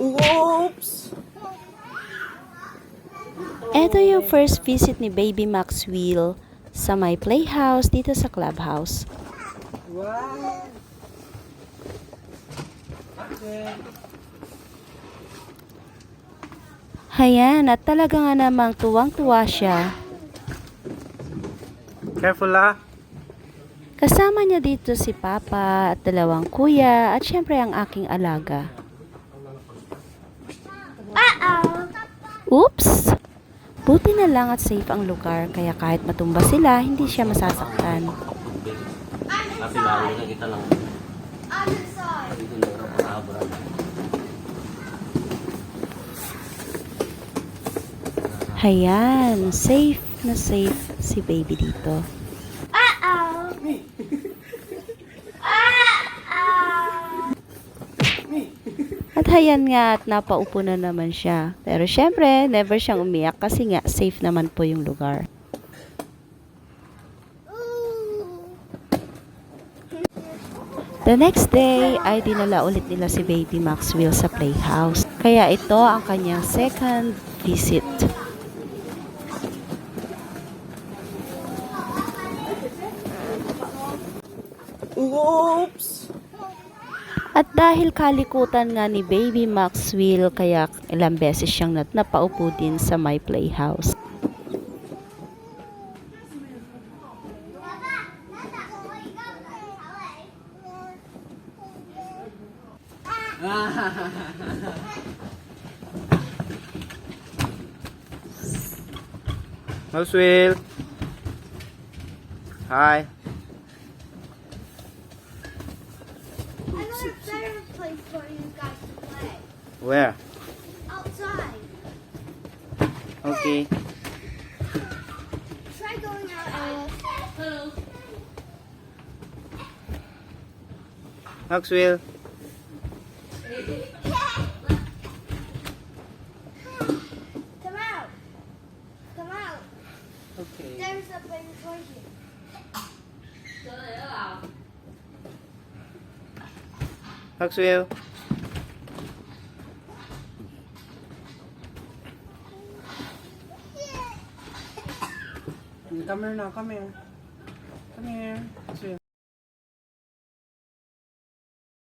Oops! Ito yung first visit ni Baby Maxwell sa my playhouse dito sa clubhouse. Wow! Hayan, at talaga nga namang tuwang-tuwa siya. Careful ah! Kasama niya dito si Papa at dalawang kuya at syempre ang aking alaga. Oops! Buti na lang at safe ang lugar kaya kahit matumba sila, hindi siya masasaktan. Kasi na kita lang. Hayan, safe na safe si baby dito. At hayan nga at napaupo na naman siya. Pero syempre, never siyang umiyak kasi nga safe naman po yung lugar. The next day ay dinala ulit nila si Baby Maxwell sa playhouse. Kaya ito ang kanyang second visit. Oops! At dahil kalikutan nga ni Baby Maxwell kaya ilang beses siyang nat napaupo din sa my playhouse. Maxwell. Hi. Another better place for you guys to play. Where? Outside. Okay. Try going out, Alice. Maxwell. Come out. Come out. Okay. There's a place for you. Maxwell. Come here now, come here. Come here.